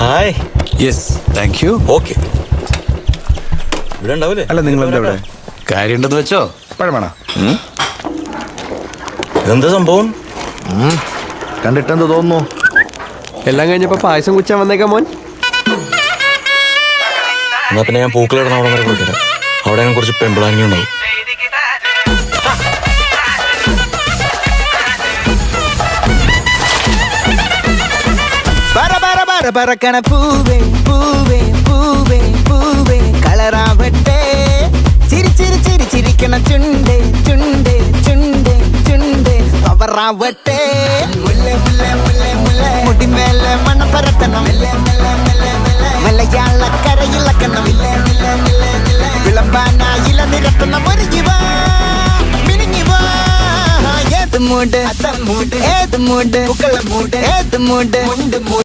Hi yes thank you okay ഇവിടെ ഉണ്ടാവില്ലേ അല്ല നിങ്ങൾ എന്താ ഇവിടെ? കാര്യമുണ്ടെന്ന് വെച്ചോ? പഴമണ? ഇതെന്താ സംഭവം? കണ്ടിട്ടെന്ത് തോന്നുന്നു? എല്ലാം കഴിഞ്ഞപ്പോ പായസം കുച്ചാൻ വന്നേക്കാം മോൻ. എന്നാ പിന്നെ ഞാൻ പൂക്കളിടുന്ന അവിടെ വരെ കൊടുക്കട്ടെ അവിടെ ഞാൻ കുറച്ച് പെമ്പിളാങ്ങി ഉണ്ടാവും പറ പറ പറ പറക്കണ പൂവേ പൂവേ പൂവേ പൂവേ കളറാവട്ടെ ചിരി ചിരി ചിരി ചിരിക്കണ ചുണ്ട് ചുണ്ട് ചുണ്ട് ചുണ്ട് പവറാവട്ടെ മുല്ല മുല്ല മുല്ല മുല്ല മുടിമേലെ മണം പരത്തണം മലയാള കരയിളക്കണം വിളമ്പാനായില നിരത്തണം ഒരു ജീവ മിനിങ്ങി വാ ഏത് മൂട് ഏത് മൂട് പൂക്കള മൂട് ഏത് മൂട്